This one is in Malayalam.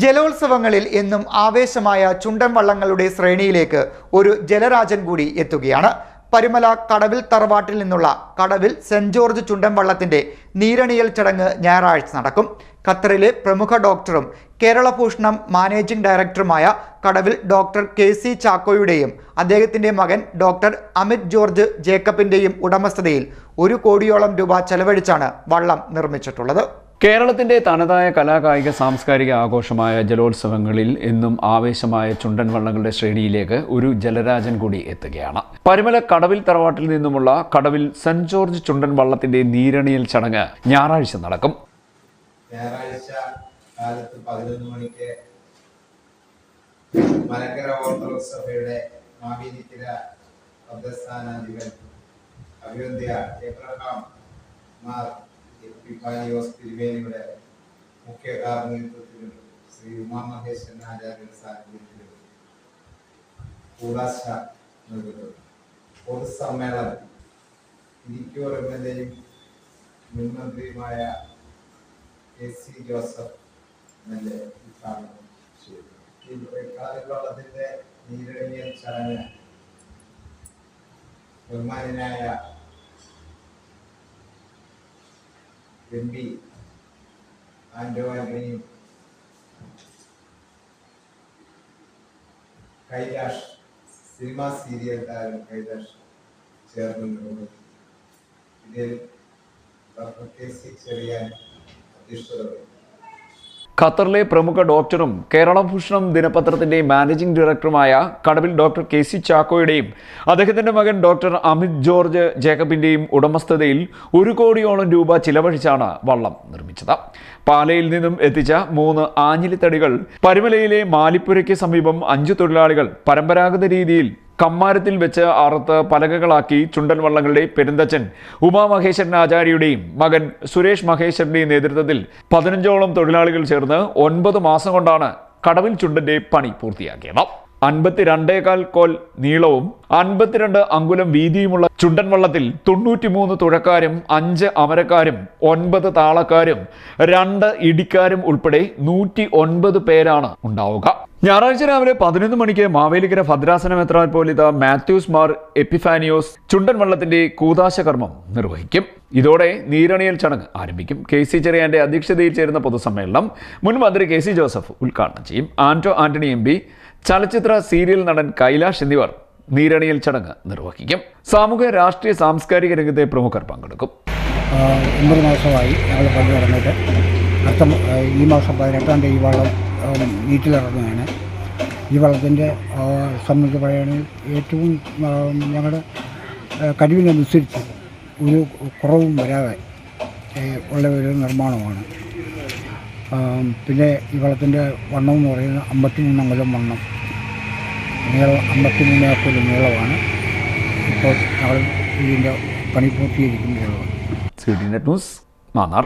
ജലോത്സവങ്ങളിൽ എന്നും ആവേശമായ ചുണ്ടൻ വള്ളങ്ങളുടെ ശ്രേണിയിലേക്ക് ഒരു ജലരാജൻ കൂടി എത്തുകയാണ്. പരുമല കടവിൽ തറവാട്ടിൽ നിന്നുള്ള കടവിൽ സെന്റ് ജോർജ് ചുണ്ടൻ വള്ളത്തിന്റെ നീരണിയൽ ചടങ്ങ് ഞായറാഴ്ച നടക്കും. ഖത്തറിലെ പ്രമുഖ ഡോക്ടറും കേരളഭൂഷണം മാനേജിംഗ് ഡയറക്ടറുമായ കടവിൽ ഡോക്ടർ കെ സി ചാക്കോയുടെയും അദ്ദേഹത്തിന്റെ മകൻ ഡോക്ടർ അമിത് ജോർജ് ജേക്കബിന്റെയും ഉടമസ്ഥതയിൽ ഒരു കോടിയോളം രൂപ ചെലവഴിച്ചാണ് വള്ളം നിർമ്മിച്ചിട്ടുള്ളത്. കേരളത്തിന്റെ തനതായ കലാകായിക സാംസ്കാരിക ആഘോഷമായ ജലോത്സവങ്ങളിൽ എന്നും ആവേശമായ ചുണ്ടൻ വള്ളങ്ങളുടെ ശ്രേണിയിലേക്ക് ഒരു ജലരാജൻ കൂടി എത്തുകയാണ്. പരിമല കടവിൽ തറവാട്ടിൽ നിന്നുമുള്ള കടവിൽ സെന്റ് ജോർജ് ചുണ്ടൻ വള്ളത്തിന്റെ നീരണിയൽ ചടങ്ങ് ഞായറാഴ്ച നടക്കും. ഞായറാഴ്ച കാലത്ത് പതിനൊന്ന് മണിക്ക് മലക്കര സഭയുടെ മാവേലിക്കര എബ്രഹാം എപ്പിഫാനിയോസ് തിരുവേനിയുടെ മുഖ്യ കാർമ്മികത്വത്തിലും ശ്രീ ഉമാമഹേശ്വരൻ ആചാര്യന്റെ സാന്നിധ്യത്തിലും കൂടാശ നൽകുന്നത്. പൊതുസമ്മേളനം. ഇരിക്കൂർ എം എൽ എയും മുൻ മന്ത്രിയുമായ സി ജോസഫ് നല്ല ഉദ്ഘാടനം ചെയ്തു. ഈ കളറിവള്ളത്തിന്റെ നീരണിയൽ ചടങ്ങ് ബഹുമാനായ എം പി ആന്റോ ആന്റണിയും കൈലാഷ് സിനിമാ സീരിയൽ താരം കൈലാഷ് ചേർന്ന് നിർവഹിച്ചു ഇതിൽ ഡോക്ടർ കെ സി ചെറിയാൻ അധ്യക്ഷത വഹിച്ചു. ഖത്തറിലെ പ്രമുഖ ഡോക്ടറും കേരളഭൂഷണം ദിനപത്രത്തിന്റെ മാനേജിംഗ് ഡയറക്ടറുമായ കടവിൽ ഡോക്ടർ കെ സി ചാക്കോയുടെയും അദ്ദേഹത്തിന്റെ മകൻ ഡോക്ടർ അമിത് ജോർജ് ജേക്കബിന്റെയും ഉടമസ്ഥതയിൽ ഒരു കോടിയോളം രൂപ ചിലവഴിച്ചാണ് വള്ളം നിർമ്മിച്ചത്. പാലയിൽ നിന്നും എത്തിച്ച മൂന്ന് ആഞ്ഞിലിത്തടികൾ പരിമലയിലെ മാലിപ്പുരയ്ക്ക് സമീപം അഞ്ചു തൊഴിലാളികൾ പരമ്പരാഗത രീതിയിൽ കമ്മാരത്തിൽ വെച്ച് അറുത്ത് പലകകളാക്കി ചുണ്ടൻ വള്ളങ്ങളുടെ പെരുന്തച്ചൻ ഉമാമഹേശ്വരൻ ആചാര്യയുടെയും മകൻ സുരേഷ് മഹേശ്വരന്റെയും നേതൃത്വത്തിൽ പതിനഞ്ചോളം തൊഴിലാളികൾ ചേർന്ന് ഒൻപത് മാസം കൊണ്ടാണ് കടവിൽ ചുണ്ടന്റെ പണി പൂർത്തിയാക്കിയത്. അൻപത്തിരണ്ടേകാൽ കോൽ നീളവും അൻപത്തിരണ്ട് അങ്കുലം വീതിയുമുള്ള ചുണ്ടൻ വള്ളത്തിൽ തൊണ്ണൂറ്റിമൂന്ന് തുഴക്കാരും അഞ്ച് അമരക്കാരും ഒൻപത് താളക്കാരും രണ്ട് ഇടിക്കാരും ഉൾപ്പെടെ നൂറ്റി ഒൻപത് പേരാണ് ഉണ്ടാവുക. ഞായറാഴ്ച രാവിലെ പതിനൊന്ന് മണിക്ക് മാവേലിക്കര ഭദ്രാസന മെത്രാപ്പോലിത മാത്യൂസ് മാർ എപ്പിഫാനിയോസ് ചുണ്ടൻ വള്ളത്തിന്റെ കൂതാശ കർമ്മം നിർവഹിക്കും. ഇതോടെ നീരണിയൽ ചടങ്ങ് ആരംഭിക്കും. കെ സി ചെറിയാന്റെ അധ്യക്ഷതയിൽ ചേരുന്ന പൊതുസമ്മേളനം മുൻ മന്ത്രി കെ സി ജോസഫ് ഉദ്ഘാടനം ചെയ്യും. ആന്റോ ആന്റണി എം പി ചലച്ചിത്ര സീരിയൽ നടൻ കൈലാഷ് എന്നിവർ നീരണിയൽ ചടങ്ങ് നിർവഹിക്കും. സാമൂഹ്യ രാഷ്ട്രീയ സാംസ്കാരിക രംഗത്തെ പ്രമുഖർ പങ്കെടുക്കും. ഒമ്പത് മാസമായി ഞങ്ങൾ പങ്കു നടന്നിട്ട്. അടുത്ത ഈ മാസം പതിനെട്ടാം തീയതി ഈ ആ, ഈ വള്ളത്തിന്റെ സംബന്ധിച്ച് പറയുകയാണെങ്കിൽ ഏറ്റവും ഞങ്ങളുടെ കഴിവിനനുസരിച്ച് ഒരു കുറവും വരാതെ ഉള്ള ഒരു നിർമ്മാണമാണ്. പിന്നെ ഈ വള്ളത്തിന്റെ വണ്ണം എന്ന് പറയുന്നത് അമ്പത്തിമൂന്ന് അംഗലം വണ്ണം. നീളം അമ്പത്തിമൂന്ന് അക്കുലം നീളമാണ്. ഇപ്പോൾ ഞങ്ങൾ ഇതിന്റെ പണി പൂർത്തീകരിക്കുമ്പോഴുള്ളത് C D net news Mannar.